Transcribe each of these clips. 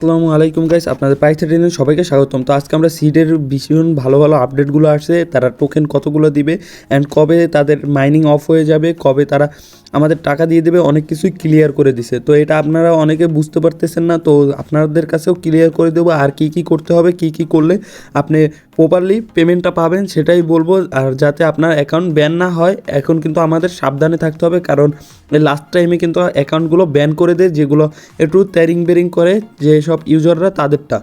আসসালামু আলাইকুম গাইস আপনাদের পাইথা ট্রেনে সবাইকে স্বাগতম। তো আজকে আমরা সিডের ভীষণ ভালো ভালো আপডেটগুলো আসছে, তারা টোকেন কতগুলো দিবে অ্যান্ড কবে তাদের মাইনিং অফ হয়ে যাবে, কবে তারা আমাদের টাকা দিয়ে দেবে, অনেক কিছুই ক্লিয়ার করে দিছে। তো এটা আপনারা অনেকে বুঝতে পারতেছেন না, তো আপনাদের কাছেও ক্লিয়ার করে দেবো, আর কি কি করতে হবে, কি কি করলে আপনি প্রপারলি পেমেন্টটা পাবেন, সেটাই বলব। আর যাতে আপনার অ্যাকাউন্ট ব্যান না হয়, এখন কিন্তু আমাদের সাবধানে থাকতে হবে। কারণ লাস্ট টাইমে কিন্তু অ্যাকাউন্টগুলো ব্যান করে দেয়, যেগুলো একটু ট্যারিং বেরিং করে যেসব ইউজাররা তাদেরটা।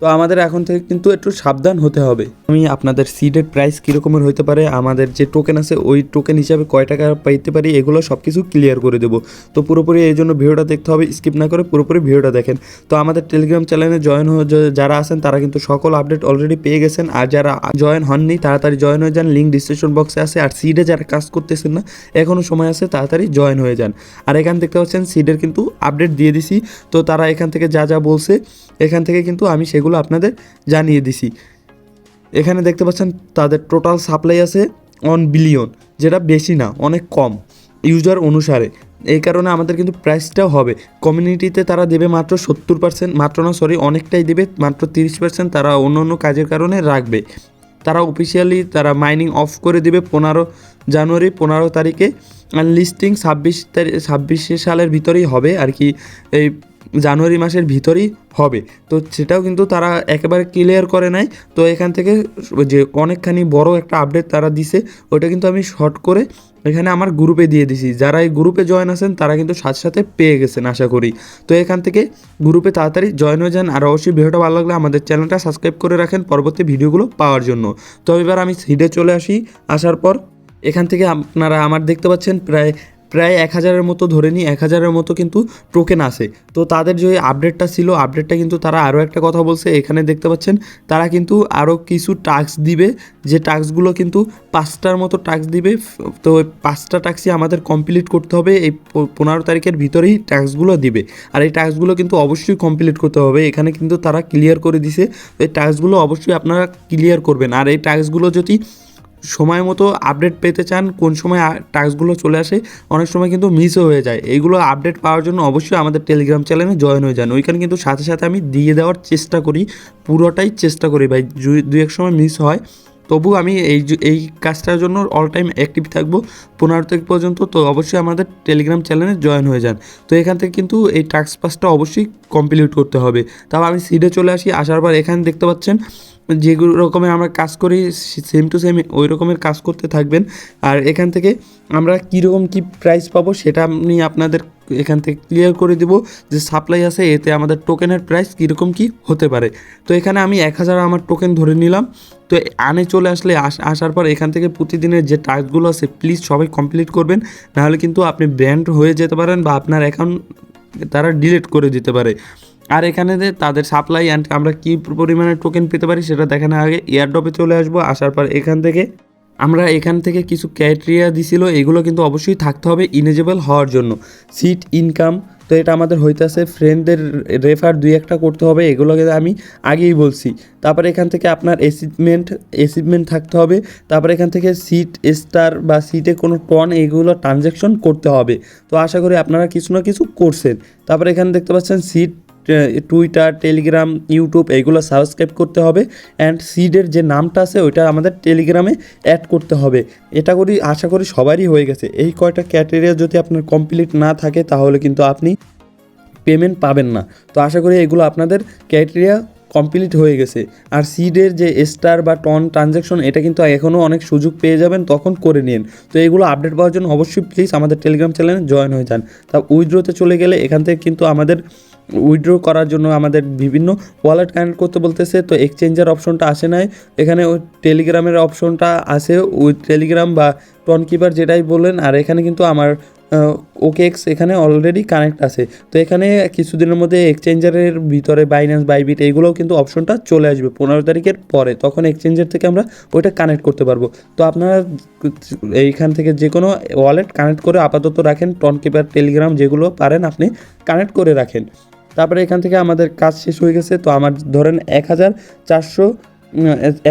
তো আমাদের এখন থেকে কিন্তু একটু সাবধান হতে হবে। আমি আপনাদের সিডের প্রাইস কীরকমের হতে পারে, আমাদের যে টোকেন আছে, ওই টোকেন হিসাবে কয় টাকা পাইতে পারি, এগুলো সব কিছু ক্লিয়ার করে দেবো। তো পুরোপুরি এই জন্য ভিডিওটা দেখতে হবে স্কিপ না করে পুরোপুরি ভিডিওটা দেখেন। তো আমাদের টেলিগ্রাম চ্যানেলে জয়েন হয়ে যারা আছেন, তারা কিন্তু সকল আপডেট অলরেডি পেয়ে গেছেন। আর যারা জয়েন হননি, তাড়াতাড়ি জয়েন হয়ে যান লিঙ্ক ডিসক্রিপশন বক্সে আছে। আর সিডে যারা কাজ করতেছেন না এখনও সময় আছে, তাড়াতাড়ি জয়েন হয়ে যান। আর এখান দেখতে পাচ্ছেন সিডের কিন্তু আপডেট দিয়ে দিছি। তো তারা এখান থেকে যা যা বলছে, এখান থেকে কিন্তু আমি সেগুলো আপনাদের জানিয়ে দিছি। এখানে দেখতে পাচ্ছেন, তাদের টোটাল সাপ্লাই আছে অন বিলিয়ন যেটা বেশি না, অনেক কম ইউজার অনুসারে। এই কারণে আমাদের কিন্তু প্রাইসটাও হবে। কমিউনিটিতে তারা দেবে মাত্র সত্তর পার্সেন্ট মাত্র না সরি অনেকটাই দেবে, মাত্র তিরিশ পার্সেন্ট তারা অন্য অন্য কাজের কারণে রাখবে। তারা অফিসিয়ালি তারা মাইনিং অফ করে দেবে পনেরো জানুয়ারি, পনেরো তারিখে। লিস্টিং ছাব্বিশ তারিখ ছাব্বিশে সালের ভিতরেই হবে আর কি, এই জানুয়ারি মাসের ভিতরেই হবে। তো সেটাও কিন্তু তারা একেবারে ক্লিয়ার করে নাই। তো এখান থেকে যে অনেকখানি বড় একটা আপডেট তারা দিছে ওটা কিন্তু আমি শর্ট করে এখানে আমার গ্রুপে দিয়ে দিছি। যারা এই গ্রুপে জয়েন আছেন, তারা কিন্তু সাথে সাথে পেয়ে গেছেন, আশা করি। তো এখান থেকে গ্রুপে তাড়াতাড়ি জয়েন হয়ে যান। আর অবশ্যই ভিডিওটা ভালো লাগলে আমাদের চ্যানেলটা সাবস্ক্রাইব করে রাখেন পরবর্তী ভিডিওগুলো পাওয়ার জন্য। তো এবার আমি সিডে চলে আসি। আসার পর এখান থেকে আপনারা আমার দেখতে পাচ্ছেন প্রায় প্রায় এক হাজারের মতো ধরে নিই এক হাজারের মতো কিন্তু টোকেন আছে। তো তাদের যে আপডেটটা ছিল আপডেটটা কিন্তু তারা আরও একটা কথা বলছে, এখানে দেখতে পাচ্ছেন তারা কিন্তু আরও কিছু টাস্ক দিবে, যে টাস্কগুলো কিন্তু পাঁচটার মতো টাস্ক দিবে, তো ওই পাঁচটা টাস্কই আমাদের কমপ্লিট করতে হবে, এই পনেরো তারিখের ভিতরেই টাস্কগুলো দিবে। আর এই টাস্কগুলো কিন্তু অবশ্যই কমপ্লিট করতে হবে, এখানে কিন্তু তারা ক্লিয়ার করে দিছে এই টাস্কগুলো অবশ্যই আপনারা ক্লিয়ার করবেন। আর এই টাস্কগুলো যদি সময় মতো আপডেট পেতে চান, কোন সময় টাস্কগুলো চলে আসে, অনেক সময় কিন্তু মিসও হয়ে যায়। এইগুলো আপডেট পাওয়ার জন্য অবশ্যই আমাদের টেলিগ্রাম চ্যানেলে জয়েন হয়ে যান। ওইখানে কিন্তু সাথে সাথে আমি দিয়ে দেওয়ার চেষ্টা করি, পুরোটাই চেষ্টা করি ভাই। দু- এক সময় মিস হয় তবু আমি এই এই কাজটার জন্য অল টাইম অ্যাক্টিভ থাকব। পনেরো তারিখ পর্যন্ত তো অবশ্যই আমাদের টেলিগ্রাম চ্যানেলে জয়েন হয়ে যান। তো এখান থেকে কিন্তু এই টাস্ক পাসটা অবশ্যই কমপ্লিট করতে হবে। তারপর আমি সিডে চলে আসি, আসার পর এখানে দেখতে পাচ্ছেন যেগুলো রকমের আমরা কাজ করি সেম টু সেম ওই রকমের কাজ করতে থাকবেন। আর এখান থেকে আমরা কীরকম কী প্রাইস পাবো সেটা আমি আপনাদের এখান থেকে ক্লিয়ার করে দিব যে সাপ্লাই আছে, এতে আমাদের টোকেনের প্রাইস কীরকম কী হতে পারে। তো এখানে আমি এক হাজার আমার টোকেন ধরে নিলাম। তো আনে চলে আসলে আস- আসার পর এখান থেকে প্রতিদিনের যে টাস্কগুলো আছে প্লিজ সবাই কমপ্লিট করবেন। নাহলে কিন্তু আপনি ব্যান্ড হয়ে যেতে পারেন বা আপনার অ্যাকাউন্ট তারা ডিলিট করে দিতে পারে। আর এখানে যে তাদের সাপ্লাই অ্যান্ড আমরা কী পরিমাণে টোকেন পেতে পারি সেটা দেখানোর আগে এয়ারড্রপে চলে আসব। আসার পর এখান থেকে আমরা এখান থেকে কিছু ক্রাইটেরিয়া দিছিল, এগুলো কিন্তু অবশ্যই থাকতে হবে ইনেজেবল হওয়ার জন্য। সিট ইনকাম তো এটা আমাদের হইতেছে ফ্রেন্ডদের রেফার দুই একটা করতে হবে, এগুলোকে আমি আগেই বলছি। তারপরে এখান থেকে আপনার অ্যাচিভমেন্ট অ্যাচিভমেন্ট থাকতে হবে। তারপরে এখান থেকে সিট স্টার বা সিটে কোনো টন এগুলো ট্রানজ্যাকশন করতে হবে। তো আশা করি আপনারা কিছু না কিছু করছেন। তারপরে এখানে দেখতে পাচ্ছেন সিট টুইটার টেলিগ্রাম ইউটিউব এইগুলো সাবস্ক্রাইব করতে হবে অ্যান্ড সিডের যে নামটা আছে ওইটা আমাদের টেলিগ্রামে অ্যাড করতে হবে। এটা করি, আশা করি সবারই হয়ে গেছে। এই কয়টা ক্যাটেরিয়া যদি আপনার কমপ্লিট না থাকে তাহলে কিন্তু আপনি পেমেন্ট পাবেন না। তো আশা করি এগুলো আপনাদের ক্রাইটেরিয়া কমপ্লিট হয়ে গেছে। আর সিডের যে স্টার বা টন ট্রানজ্যাকশন এটা কিন্তু এখনও অনেক সুযোগ পেয়ে যাবেন, তখন করে নিন। তো এগুলো আপডেট পাওয়ার জন্য অবশ্যই প্লিজ আমাদের টেলিগ্রাম চ্যানেলে জয়েন হয়ে যান। তা উইড্রোতে চলে গেলে এখান থেকে কিন্তু আমাদের উইথড্র করার জন্য আমাদের বিভিন্ন ওয়ালেট কানেক্ট করতে বলতেছে। তো এক্সচেঞ্জের অপশনটা আসে নাই। এখানে ওই টেলিগ্রামের অপশনটা আসে উইথ টেলিগ্রাম বা টন কিপার যেটাই বললেন আর এখানে কিন্তু আমার ওকে এক্স এখানে অলরেডি কানেক্ট আছে। তো এখানে কিছুদিনের মধ্যে এক্সচেঞ্জারের ভিতরে বাইন্যান্স বাইবিট এইগুলোও কিন্তু অপশনটা চলে আসবে পনেরো তারিখের পরে। তখন এক্সচেঞ্জার থেকে আমরা ওইটা কানেক্ট করতে পারব। তো আপনারা এইখান থেকে যে কোনো ওয়ালেট কানেক্ট করে আপাতত রাখেন টন কিপার টেলিগ্রাম যেগুলো পারেন আপনি কানেক্ট করে রাখেন। তারপরে এখান থেকে আমাদের কাজ শেষ হয়ে গেছে। তো আমার ধরেন এক হাজার চারশো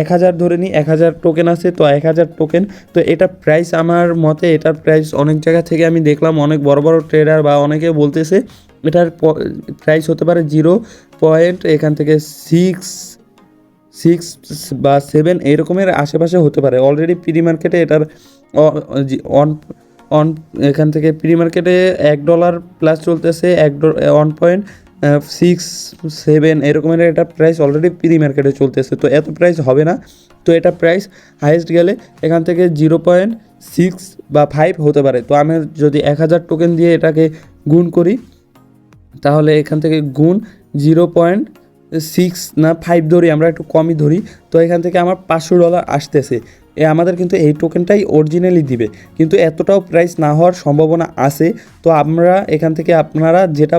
এক হাজার ধরে নিই এক হাজার টোকেন আছে, তো এক হাজার টোকেন তো এটা প্রাইস আমার মতে এটার প্রাইস অনেক জায়গা থেকে আমি দেখলাম, অনেক বড় বড় ট্রেডার বা অনেকে বলতেছে, এটার প্রাইস হতে পারে জিরো পয়েন্ট এখান থেকে সিক্স সিক্স বা সেভেন এরকমের আশেপাশে হতে পারে। অলরেডি প্রি মার্কেটে এটার অন অন এখান থেকে প্রি মার্কেটে এক ডলার প্লাস চলতেছে, এক ওয়ান পয়েন্ট সিক্স সেভেন এরকমের একটা প্রাইস অলরেডি প্রি মার্কেটে চলতেছে তো এত প্রাইস হবে না। তো এটা প্রাইস হাইয়েস্ট গেলে এখান থেকে জিরো পয়েন্ট সিক্স বা ফাইভ হতে পারে। তো আমি যদি এক হাজার টোকেন দিয়ে এটাকে গুণ করি, তাহলে এখান থেকে গুণ জিরো পয়েন্ট সিক্স না ফাইভ ধরি, আমরা একটু কমই ধরি, তো এখান থেকে আমার পাঁচশো ডলার আসতেছে। এ আমাদের কিন্তু এই টোকেনটাই অরিজিনালি দিবে। কিন্তু এতটাও প্রাইস না হওয়ার সম্ভাবনা আছে, তো আমরা এখান থেকে আপনারা যেটা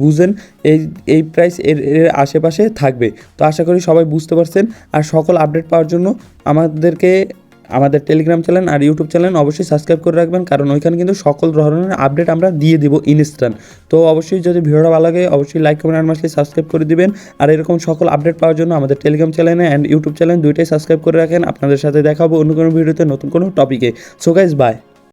বুঝেন, এই এই প্রাইস এর এর আশেপাশে থাকবে। তো আশা করি সবাই বুঝতে পারছেন। আর সকল আপডেট পাওয়ার জন্য আমাদেরকে আমাদের টেলিগ্রাম চ্যানেল আর ইউটিউব চ্যানেল অবশ্যই সাবস্ক্রাইব করে রাখবেন, কারণ ওইখানে কিন্তু সকল ধরনের আপডেট আমরা দিয়ে দেবো ইনস্ট্যান্ট তো অবশ্যই যদি ভিডিওটা ভালো লাগে, অবশ্যই লাইক কমেন্ট আর মাসলে সাবস্ক্রাইব করে দিবেন। আর এরকম সকল আপডেট পাওয়ার জন্য আমাদের Telegram channel and YouTube channel দুইটাই সাবস্ক্রাইব করে রাখেন। আপনাদের সাথে দেখাবো অন্য কোনো ভিডিওতে নতুন কোনো টপিকে সো গাইজ বাই